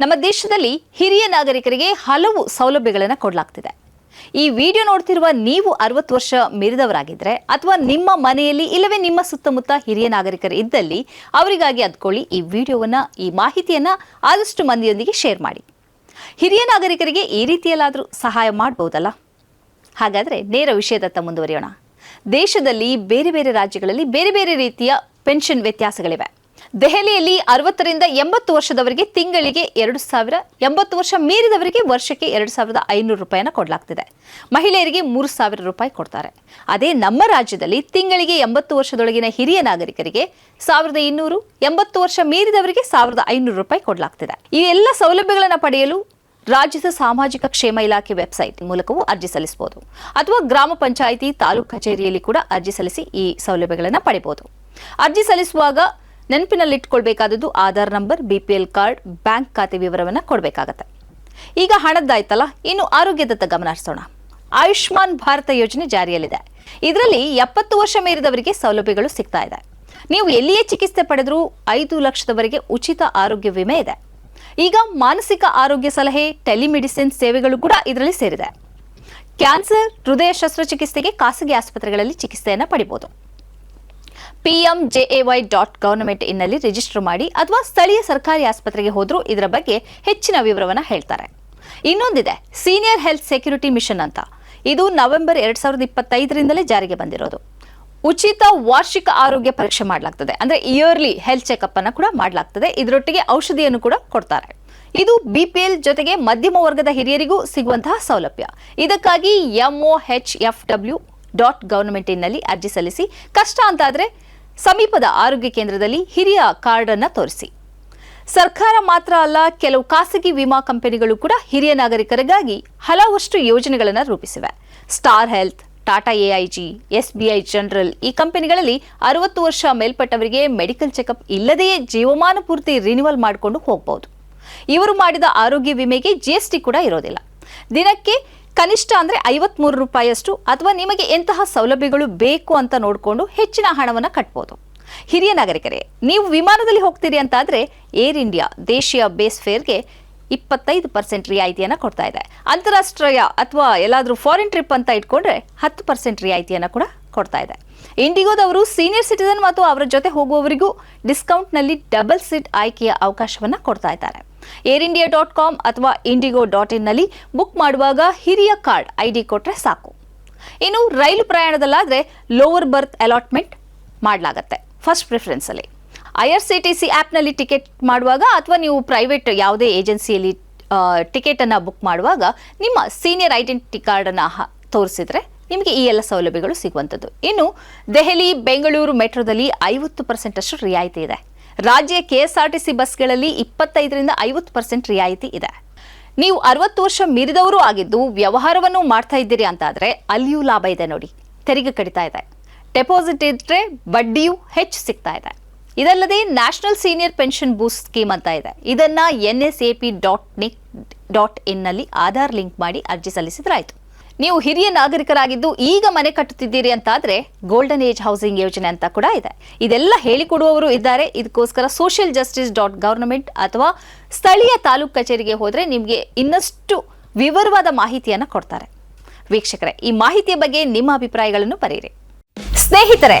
ನಮ್ಮ ದೇಶದಲ್ಲಿ ಹಿರಿಯ ನಾಗರಿಕರಿಗೆ ಹಲವು ಸೌಲಭ್ಯಗಳನ್ನು ಕೊಡಲಾಗ್ತಿದೆ. ಈ ವಿಡಿಯೋ ನೋಡ್ತಿರುವ ನೀವು ಅರವತ್ತು ವರ್ಷ ಮೀರಿದವರಾಗಿದ್ರೆ ಅಥವಾ ನಿಮ್ಮ ಮನೆಯಲ್ಲಿ ಇಲ್ಲವೇ ನಿಮ್ಮ ಸುತ್ತಮುತ್ತ ಹಿರಿಯ ನಾಗರಿಕರು ಇದ್ದಲ್ಲಿ ಅವರಿಗಾಗಿ ಅದ್ಕೊಳ್ಳಿ ಈ ವಿಡಿಯೋವನ್ನ, ಈ ಮಾಹಿತಿಯನ್ನ ಆದಷ್ಟು ಮಂದಿಯೊಂದಿಗೆ ಶೇರ್ ಮಾಡಿ. ಹಿರಿಯ ನಾಗರಿಕರಿಗೆ ಈ ರೀತಿಯಲ್ಲಾದರೂ ಸಹಾಯ ಮಾಡಬಹುದಲ್ಲ ಹಾಗಾದರೆ ನೇರ ವಿಷಯದತ್ತ ಮುಂದುವರಿಯೋಣ. ದೇಶದಲ್ಲಿ ಬೇರೆ ಬೇರೆ ರಾಜ್ಯಗಳಲ್ಲಿ ಬೇರೆ ಬೇರೆ ರೀತಿಯ ಪೆನ್ಷನ್ ವ್ಯತ್ಯಾಸಗಳಿವೆ. ದೆಹಲಿಯಲ್ಲಿ ಅರವತ್ತರಿಂದ ಎಂಬತ್ತು ವರ್ಷದವರಿಗೆ ತಿಂಗಳಿಗೆ ಎರಡು ಸಾವಿರ, ಎಂಬತ್ತು ವರ್ಷ ಮೀರಿದವರಿಗೆ ವರ್ಷಕ್ಕೆ ಎರಡು ಸಾವಿರದ ಐನೂರು ರೂಪಾಯಿನ ಕೊಡಲಾಗ್ತಿದೆ. ಮಹಿಳೆಯರಿಗೆ ಮೂರು ಸಾವಿರ ರೂಪಾಯಿ ಕೊಡ್ತಾರೆ. ಅದೇ ನಮ್ಮ ರಾಜ್ಯದಲ್ಲಿ ತಿಂಗಳಿಗೆ ಎಂಬತ್ತು ವರ್ಷದೊಳಗಿನ ಹಿರಿಯ ನಾಗರಿಕರಿಗೆ ಸಾವಿರದ ಇನ್ನೂರು, ಎಂಬತ್ತು ವರ್ಷ ಮೀರಿದವರಿಗೆ ಸಾವಿರದ ಐನೂರು ರೂಪಾಯಿ ಕೊಡಲಾಗ್ತಿದೆ. ಈ ಎಲ್ಲ ಸೌಲಭ್ಯಗಳನ್ನು ಪಡೆಯಲು ರಾಜ್ಯದ ಸಾಮಾಜಿಕ ಕ್ಷೇಮ ಇಲಾಖೆ ವೆಬ್ಸೈಟ್ ಮೂಲಕವೂ ಅರ್ಜಿ ಸಲ್ಲಿಸಬಹುದು. ಅಥವಾ ಗ್ರಾಮ ಪಂಚಾಯಿತಿ ತಾಲೂಕು ಕಚೇರಿಯಲ್ಲಿ ಕೂಡ ಅರ್ಜಿ ಸಲ್ಲಿಸಿ ಈ ಸೌಲಭ್ಯಗಳನ್ನು ಪಡೆಯಬಹುದು. ಅರ್ಜಿ ಸಲ್ಲಿಸುವಾಗ ನೆನಪಿನಲ್ಲಿಟ್ಕೊಳ್ಬೇಕಾದದ್ದು Aadhaar number BPL card, bank ಖಾತೆ ವಿವರವನ್ನು ಕೊಡಬೇಕಾಗತ್ತೆ. ಈಗ ಹಣದ್ದಾಯ್ತಲ್ಲ, ಇನ್ನು ಆರೋಗ್ಯದತ್ತ ಗಮನ ಹರಿಸೋಣ ಆಯುಷ್ಮಾನ್ ಭಾರತ ಯೋಜನೆ ಜಾರಿಯಲ್ಲಿದೆ. ಇದರಲ್ಲಿ ಎಪ್ಪತ್ತು ವರ್ಷ ಮೀರಿದವರಿಗೆ ಸೌಲಭ್ಯಗಳು ಸಿಗ್ತಾ ಇದೆ. ನೀವು ಎಲ್ಲಿಯೇ ಚಿಕಿತ್ಸೆ ಪಡೆದರೂ ಐದು ಲಕ್ಷದವರೆಗೆ ಉಚಿತ ಆರೋಗ್ಯ ವಿಮೆ ಇದೆ. ಈಗ ಮಾನಸಿಕ ಆರೋಗ್ಯ ಸಲಹೆ, ಟೆಲಿಮೆಡಿಸಿನ್ ಸೇವೆಗಳು ಕೂಡ ಇದರಲ್ಲಿ ಸೇರಿದೆ. ಕ್ಯಾನ್ಸರ್, ಹೃದಯ ಶಸ್ತ್ರಚಿಕಿತ್ಸೆಗೆ ಖಾಸಗಿ ಆಸ್ಪತ್ರೆಗಳಲ್ಲಿ ಚಿಕಿತ್ಸೆಯನ್ನು ಪಡಿಬಹುದು ಪಿಎಂಜೆಎವೈ ಡಾಟ್ ಗವರ್ನಮೆಂಟ್ ಇನ್ನಲ್ಲಿ ರಿಜಿಸ್ಟರ್ ಮಾಡಿ ಅಥವಾ ಸ್ಥಳೀಯ ಸರ್ಕಾರಿ ಆಸ್ಪತ್ರೆಗೆ ಹೋದರೂ ಇದರ ಬಗ್ಗೆ ಹೆಚ್ಚಿನ ವಿವರವನ್ನು ಹೇಳ್ತಾರೆ. ಇನ್ನೊಂದಿದೆ ಸೀನಿಯರ್ ಹೆಲ್ತ್ ಸೆಕ್ಯೂರಿಟಿ ಮಿಷನ್ ಅಂತ. ಇದು ನವೆಂಬರ್ ಎರಡ್ ಸಾವಿರದ ಇಪ್ಪತ್ತೈದರಿಂದಲೇ ಜಾರಿಗೆ ಬಂದಿರೋದು. ಉಚಿತ ವಾರ್ಷಿಕ ಆರೋಗ್ಯ ಪರೀಕ್ಷೆ ಮಾಡಲಾಗ್ತದೆ. ಅಂದರೆ ಇಯರ್ಲಿ ಹೆಲ್ತ್ ಚೆಕಪ್ ಅನ್ನು ಕೂಡ ಮಾಡಲಾಗ್ತದೆ. ಇದರೊಟ್ಟಿಗೆ ಔಷಧಿಯನ್ನು ಕೂಡ ಕೊಡ್ತಾರೆ. ಇದು ಬಿಪಿಎಲ್ ಜೊತೆಗೆ ಮಧ್ಯಮ ವರ್ಗದ ಹಿರಿಯರಿಗೂ ಸಿಗುವಂತಹ ಸೌಲಭ್ಯ. ಇದಕ್ಕಾಗಿ M O H F W dot government ಇನ್ನಲ್ಲಿ ಅರ್ಜಿ ಸಲ್ಲಿಸಿ. ಕಷ್ಟ ಅಂತಾದ್ರೆ ಸಮೀಪದ ಆರೋಗ್ಯ ಕೇಂದ್ರದಲ್ಲಿ ಹಿರಿಯ ಕಾರ್ಡ್ ಅನ್ನು ತೋರಿಸಿ. ಸರ್ಕಾರ ಮಾತ್ರ ಅಲ್ಲ, ಕೆಲವು ಖಾಸಗಿ ವಿಮಾ ಕಂಪನಿಗಳು ಕೂಡ ಹಿರಿಯ ನಾಗರಿಕರಿಗಾಗಿ ಹಲವಷ್ಟು ಯೋಜನೆಗಳನ್ನು ರೂಪಿಸಿವೆ. Star Health Tata AIG SBI general ಈ ಕಂಪನಿಗಳಲ್ಲಿ ಅರವತ್ತು ವರ್ಷ ಮೇಲ್ಪಟ್ಟವರಿಗೆ ಮೆಡಿಕಲ್ ಚೆಕಪ್ ಇಲ್ಲದೆಯೇ ಜೀವಮಾನ ಪೂರ್ತಿ ರಿನಿವಲ್ ಮಾಡಿಕೊಂಡು ಹೋಗಬಹುದು ಇವರು ಮಾಡಿದ ಆರೋಗ್ಯ ವಿಮೆಗೆ ಜಿಎಸ್ಟಿ ಕೂಡ ಇರೋದಿಲ್ಲ. ದಿನಕ್ಕೆ ಕನಿಷ್ಠ ಅಂದ್ರೆ ಐವತ್ಮೂರು ರೂಪಾಯಿಯಷ್ಟು ಅಥವಾ ನಿಮಗೆ ಎಂತಹ ಸೌಲಭ್ಯಗಳು ಬೇಕು ಅಂತ ನೋಡಿಕೊಂಡು ಹೆಚ್ಚಿನ ಹಣವನ್ನು ಕಟ್ಬೋದು. ಹಿರಿಯ ನಾಗರಿಕರೇ, ನೀವು ವಿಮಾನದಲ್ಲಿ ಹೋಗ್ತೀರಿ ಅಂತಾದ್ರೆ ಏರ್ ಇಂಡಿಯಾ ದೇಶೀಯ ಬೇಸ್ ಫೇರ್ಗೆ ಇಪ್ಪತ್ತೈದು ಪರ್ಸೆಂಟ್ ರಿಯಾಯಿತಿಯನ್ನು ಕೊಡ್ತಾ ಇದೆ. ಅಂತಾರಾಷ್ಟ್ರೀಯ ಅಥವಾ ಎಲ್ಲಾದರೂ ಫಾರಿನ್ ಟ್ರಿಪ್ ಅಂತ ಇಟ್ಕೊಂಡ್ರೆ ಹತ್ತು ಪರ್ಸೆಂಟ್ ರಿಯಾಯಿತಿಯನ್ನು ಕೂಡ ಕೊಡ್ತಾ ಇದೆ. ಇಂಡಿಗೋದವರು ಸೀನಿಯರ್ ಸಿಟಿಸನ್ ಮತ್ತು ಅವರ ಜೊತೆ ಹೋಗುವವರಿಗೂ ಡಿಸ್ಕೌಂಟ್ನಲ್ಲಿ ಡಬಲ್ ಸೀಟ್ ಆಯ್ಕೆಯ ಅವಕಾಶವನ್ನು ಕೊಡ್ತಾ ಇದ್ದಾರೆ. ಏರ್ ಇಂಡಿಯಾ ಡಾಟ್ ಕಾಮ್ ಅಥವಾ ಇಂಡಿಗೋ ಡಾಟ್ ಇನ್ನಲ್ಲಿ ಬುಕ್ ಮಾಡುವಾಗ ಹಿರಿಯ ಕಾರ್ಡ್ ಐ ಡಿ ಕೊಟ್ಟರೆ ಸಾಕು. ಇನ್ನು ರೈಲು ಪ್ರಯಾಣದಲ್ಲಾದರೆ ಲೋವರ್ ಬರ್ತ್ ಅಲಾಟ್ಮೆಂಟ್ ಮಾಡಲಾಗತ್ತೆ. First ಪ್ರಿಫರೆನ್ಸಲ್ಲಿ I R C T C ಆ್ಯಪ್ನಲ್ಲಿ ಟಿಕೆಟ್ ಮಾಡುವಾಗ ಅಥವಾ ನೀವು ಪ್ರೈವೇಟ್ ಯಾವುದೇ ಏಜೆನ್ಸಿಯಲ್ಲಿ ಟಿಕೆಟನ್ನು ಬುಕ್ ಮಾಡುವಾಗ ನಿಮ್ಮ ಸೀನಿಯರ್ ಐಡೆಂಟಿಟಿ ಕಾರ್ಡನ್ನು ತೋರಿಸಿದ್ರೆ ನಿಮಗೆ ಈ ಎಲ್ಲ ಸೌಲಭ್ಯಗಳು ಸಿಗುವಂಥದ್ದು. ಇನ್ನು ದೆಹಲಿ, ಬೆಂಗಳೂರು ಮೆಟ್ರೋದಲ್ಲಿ ಐವತ್ತು ಪರ್ಸೆಂಟಷ್ಟು ರಿಯಾಯಿತಿ ಇದೆ. ರಾಜ್ಯ K S R T C ಬಸ್ಗಳಲ್ಲಿ ಇಪ್ಪತ್ತೈದರಿಂದ ಐವತ್ತು ಪರ್ಸೆಂಟ್ ರಿಯಾಯಿತಿ ಇದೆ. ನೀವು ಅರವತ್ತು ವರ್ಷ ಮೀರಿದವರು ಆಗಿದ್ದು ವ್ಯವಹಾರವನ್ನು ಮಾಡ್ತಾ ಇದ್ದೀರಿ ಅಂತಾದರೆ ಅಲ್ಲಿಯೂ ಲಾಭ ಇದೆ ನೋಡಿ. ತೆರಿಗೆ ಕಡಿತಾ ಇದೆ. ಡೆಪಾಸಿಟ್ ಇದ್ರೆ ಬಡ್ಡಿಯೂ ಹೆಚ್ಚು ಸಿಗ್ತಾ ಇದೆ. ಇದಲ್ಲದೆ national senior pension boost scheme ಅಂತ ಇದೆ. ಇದನ್ನ N S A P dot nic dot ಇನ್ನಲ್ಲಿ Aadhaar link ಮಾಡಿ ಅರ್ಜಿ ಸಲ್ಲಿಸಿದ್ರಾಯ್ತು. ನೀವು ಹಿರಿಯ ನಾಗರಿಕರಾಗಿದ್ದು ಈಗ ಮನೆ ಕಟ್ಟುತ್ತಿದ್ದೀರಿ ಅಂತಾದ್ರೆ ಗೋಲ್ಡನ್ ಏಜ್ ಹೌಸಿಂಗ್ ಯೋಜನೆ ಅಂತ ಕೂಡ ಇದೆ. ಇದೆಲ್ಲ ಹೇಳಿಕೊಡುವವರು ಇದ್ದಾರೆ. ಇದಕ್ಕೋಸ್ಕರ ಸೋಷಿಯಲ್ ಜಸ್ಟಿಸ್ ಡಾಟ್ ಗವರ್ನಮೆಂಟ್ ಅಥವಾ ಸ್ಥಳೀಯ ತಾಲೂಕು ಕಚೇರಿಗೆ ಹೋದ್ರೆ ನಿಮಗೆ ಇನ್ನಷ್ಟು ವಿವರವಾದ ಮಾಹಿತಿಯನ್ನು ಕೊಡ್ತಾರೆ. ವೀಕ್ಷಕರೇ, ಈ ಮಾಹಿತಿಯ ಬಗ್ಗೆ ನಿಮ್ಮ ಅಭಿಪ್ರಾಯಗಳನ್ನು ಬರೆಯಿರಿ. ಸ್ನೇಹಿತರೆ